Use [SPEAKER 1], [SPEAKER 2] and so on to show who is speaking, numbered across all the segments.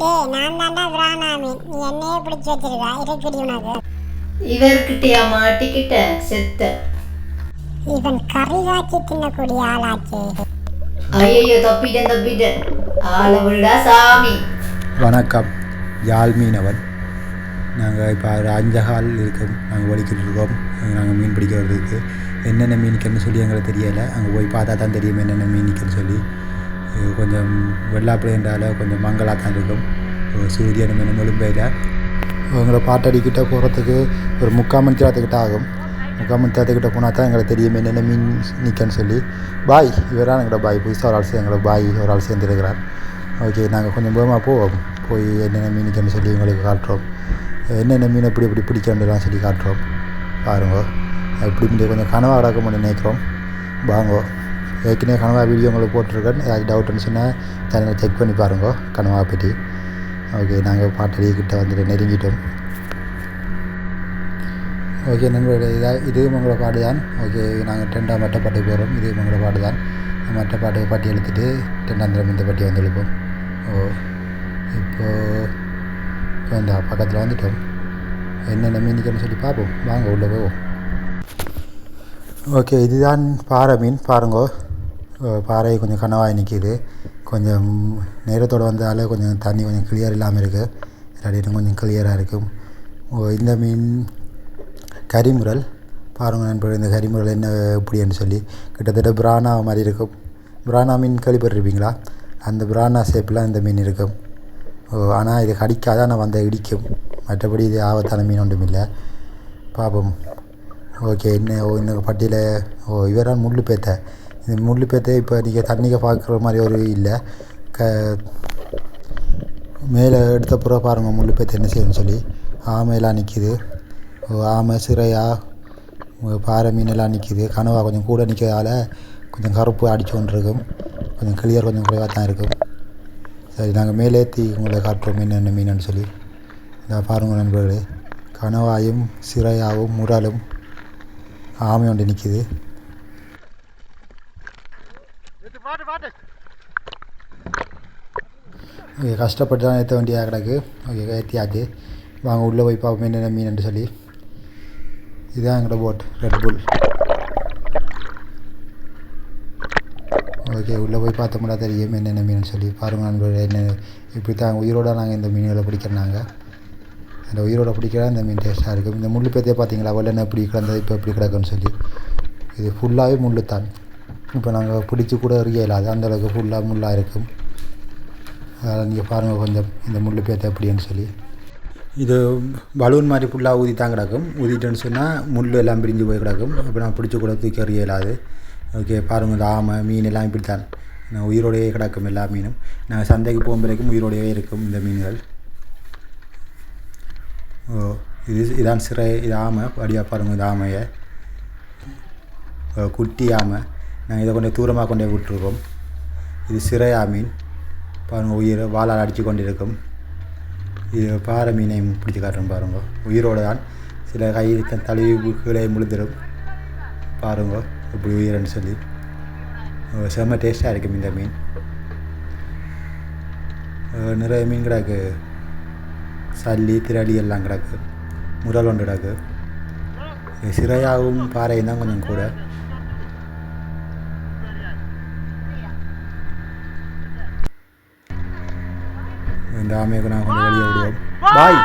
[SPEAKER 1] டேய் நான் தாண்டா பிராணாமி நீ என்னையே பிடிச்சி வச்சிருக்கா? இருக்குது உனக்கு.
[SPEAKER 2] இவர்கிட்டயா மாட்டிக்கிட்ட செத்த?
[SPEAKER 1] இவன் கறி காய்ச்சி தின்னக்கூடிய ஆளாச்சே.
[SPEAKER 2] ஐயோ தப்பிட்டேன் தப்பிட்டேன். ஆளை விடா சாமி.
[SPEAKER 3] வணக்கம் யாழ் மீனவன். நாங்கள் இப்போ ஒரு அஞ்சகால் இருக்கோம் நாங்கள் ஒழிக்கிட்டு இருக்கோம். நாங்கள் மீன் பிடிக்க வர்றதுக்கு. என்னென்ன மீனுக்குன்னு சொல்லி எங்களுக்கு தெரியலை. அங்கே போய் பார்த்தா தான் தெரியும் என்னென்ன மீனுக்குன்னு சொல்லி. இது கொஞ்சம் வெள்ளாப்பிள்ளைன்றால கொஞ்சம் மங்களாக தான் இருக்கும். சூரியன் மீன் முழும்பையில் உங்களை பாட்டடிக்கிட்ட போகிறதுக்கு ஒரு முக்கால் மணி நேரத்துக்கிட்ட ஆகும். முக்கால் மணி நேரத்துக்கிட்ட போனால் தான் எங்களுக்கு தெரியும் என்னென்ன மீன் நிற்கன்னு சொல்லி. பாய் இவரான் எங்களோட பாய். புதுசாக ஒரு ஆள் சே- எங்களோட பாய் ஒரு ஆள் சேர்ந்துருக்கிறார். ஓகே நாங்கள் கொஞ்சம் போகமாக போவோம். போய் என்னென்ன மீன் மீனுக்குன்னு சொல்லி உங்களுக்கு காட்டுறோம். என்னென்ன மீன் எப்படி எப்படி பிடிக்கணுலாம் சொல்லி காட்டுறோம். பாருங்க. எப்படி இப்படி கொஞ்சம் கனவாக கிடக்க முடியும் நினைக்கிறோம். வாங்கோ. ஏற்கனவே கனவா வீடியோ உங்களுக்கு போட்டிருக்கேன். ஏதாச்சும் டவுட் இருந்துச்சுன்னா சேனலை செக் பண்ணி பாருங்க கனவா பற்றி ஓகே நாங்கள் பாட்டடி கிட்ட வந்துட்டு நெருங்கிட்டோம். ஓகே நண்பர்களே இதாக இதுவும் உங்களோட பாடு தான் ஓகே நாங்கள் ரெண்டாம் மட்ட பாட்டுக்கு போகிறோம் இதுவும் உங்களோட பாட்டு தான் மற்ற பாட்டு பாட்டி எழுத்துட்டு ரெண்டாம் தரம் இந்த பாட்டி வந்து எழுப்போம் ஓ இப்போது இப்போ இந்த பக்கத்தில் வந்துட்டோம். என்னென்ன மீனிக்கணும்னு சொல்லி பார்ப்போம்? வாங்க உள்ளே போவோம். ஓகே இதுதான் பாறை மீன். பாருங்கோ. பாறை கொஞ்சம் கனவாக நிற்கிது கொஞ்சம் நேரத்தோடு வந்தாலே கொஞ்சம் தண்ணி கொஞ்சம் கிளியர் இல்லாமல் இருக்குது இல்லாட்டி கொஞ்சம் கிளியராக இருக்கும் ஓ இந்த மீன் கரிமுரல் பாருங்கள் நண்பர்கள் இந்த கரிமுரல் என்ன எப்படின்னு சொல்லி. கிட்டத்தட்ட பிரானா மாதிரி இருக்கும். பிரானா மீன் கேள்விப்பட்டிருப்பீங்களா? அந்த பிரானா ஷேப்பில் இந்த மீன் இருக்கும். ஓ ஆனால் இது கடிக்காத? ஆனால் வந்த இடிக்கும். மற்றபடி இது ஆபத்தான மீன் ஒன்றும் இல்லை பார்ப்போம் ஓகே என்ன ஓ இந்த பட்டியில் ஓ இவரான் முள்ளு பேத்த. இது முள்ளிப்பேட்டை இப்போ நீங்கள் தண்ணிக்க பார்க்குற மாதிரி ஒரு இல்லை. க மேலே எடுத்த பிறகு பாருங்கள் முள்ளிப்பேட்டை என்ன செய்யணும்னு சொல்லி. ஆமையெல்லாம் நிற்கிது ஓ ஆமை சிறையா? பாறை மீனெல்லாம் நிற்கிது கனவா கொஞ்சம் கூட நிற்கிறதால கொஞ்சம் கருப்பு அடிச்சு கொண்டு இருக்கும் கொஞ்சம் கிளியர் கொஞ்சம் குறைவாக தான் இருக்கும். சரி நாங்கள் மேலேற்றி உங்களை காட்டுறோம் மீன் என்ன மீனுன்னு சொல்லி. இந்த பாருங்கள் நண்பர்களே. கனவாயும் சிறையாவும் முரலும் ஆமை ஒன்று நிற்கிது ஓகே கஷ்டப்பட்டு தான் ஏற்ற வேண்டியதாக கிடக்கு. ஓகே ஏற்றியாச்சு வாங்க உள்ளே போய் பார்ப்போம் என்னென்ன மீனுன்னு சொல்லி. இதுதான் எங்களோட போட் ரெட் புல் ஓகே உள்ளே போய் பார்த்தோம்னா தெரியும் என்னென்ன மீன் சொல்லி. பாருங்கள் நண்பர்கள் என்ன இப்படி தான் உயிரோட நாங்கள் இந்த மீன்களை பிடிக்கிறனாங்க அந்த உயிரோட பிடிக்கிற இந்த மீன் டேஸ்ட்டாக இருக்கும். இந்த முள்ளு பேத்தே பார்த்தீங்களா? வெள்ளனை இப்படி கிடந்தது இப்போ இப்படி கிடக்குன்னு சொல்லி. இது ஃபுல்லாகவே முள்ளுத்தான் இப்போ நாங்கள் பிடிச்சி கூட எறியல அது அந்தளவுக்கு ஃபுல்லாக முள்ளாக இருக்கும். அதனால் நீங்கள் பாருங்கள் கொஞ்சம் இந்த முள்ளு பேத்த எப்படின்னு சொல்லி. இது பலூன் மாதிரி ஃபுல்லாக ஊதி தான் கிடக்கும். ஊதிட்டேன்னு சொன்னால் முள் எல்லாம் பிரிஞ்சு போய் கிடக்கும். அப்போ நான் பிடிச்சி கூட தூக்கி எறியலாது ஓகே பாருங்கள் இந்த ஆமை மீன் எல்லாம் இப்படி தான் நான் உயிரோடையே கிடக்கும் எல்லா மீனும். நாங்கள் சந்தைக்கு போகும் வரைக்கும் உயிரோடையே இருக்கும் இந்த மீன்கள். ஓ இது இதான் சிறை இது ஆமை. அப்படியா பாருங்கள் இந்த ஆமையை. குட்டி ஆமை. நாங்கள் இதை கொஞ்சம் தூரமாக கொண்டு போய் விட்டுருக்கோம். இது சிறையா மீன். பாருங்கள் உயிர் வாளால் அடித்து கொண்டிருக்கும். இது பாறை மீனையும் பிடிச்சி காட்டுறோம் பாருங்க. உயிரோடு தான். சில கையில் த- தழுவி கீழே முழுந்துடும் பாருங்க இப்படி உயிரன்னு சொல்லி. செம்ம டேஸ்ட்டாக இருக்கும் இந்த மீன். நிறைய மீன் கிடக்கு. சல்லி திரளி எல்லாம் கிடக்கு. முரல் ஒன்று கிடக்கு. சிறையாகவும் பாறையும் தான் கொஞ்சம் கூட. இந்த ஆமையை நான் கொஞ்சம் வெளியே விடுவோம் பாய்!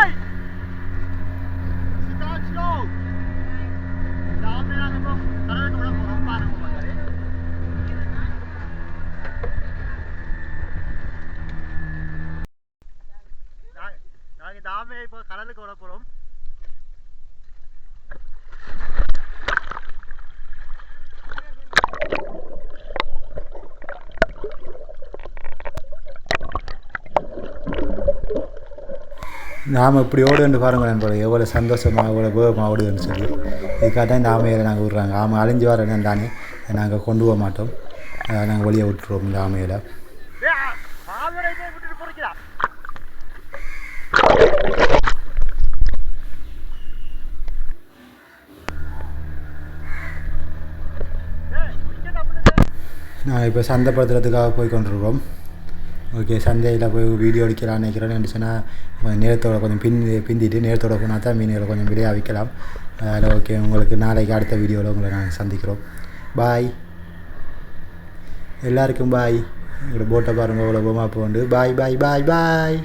[SPEAKER 4] நாங்கள் இந்த ஆமையை இப்போ கடலுக்கு விட போகிறோம்
[SPEAKER 3] நாம் இப்படி ஓடுன்னு பாருங்கள் நண்பர்கள். எவ்வளோ சந்தோஷமாக எவ்வளோ வேகமாக ஓடுதுன்னு சொல்லி. இதுக்காக தான் இந்த ஆமையை நாங்கள் விட்றாங்க. ஆமை அழிஞ்சு வர தானே நாங்கள் கொண்டு போக மாட்டோம். நாங்கள் வெளியே விட்டுருவோம் இந்த ஆமையில். நாங்கள் இப்போ சந்தைப்படுத்துறதுக்காக போய் கொண்டிருக்கோம் ஓகே சந்தையில் போய் வீடியோ அடிக்கலாம்னு நினைக்கிறேன்னு சொன்னால் கொஞ்சம் நேரத்தோட கொஞ்சம் பின் பிந்திட்டு நேரத்தோட போனால் தான் மீன்களை கொஞ்சம் விலையாக விற்கலாம். அதில் ஓகே உங்களுக்கு நாளைக்கு அடுத்த வீடியோவில் உங்களை நாங்கள் சந்திக்கிறோம். பாய் எல்லாருக்கும் பாய் எங்களோட போட்டை பாருங்கள் அவ்வளோ போமா போண்டு பாய் பாய் பாய் பாய்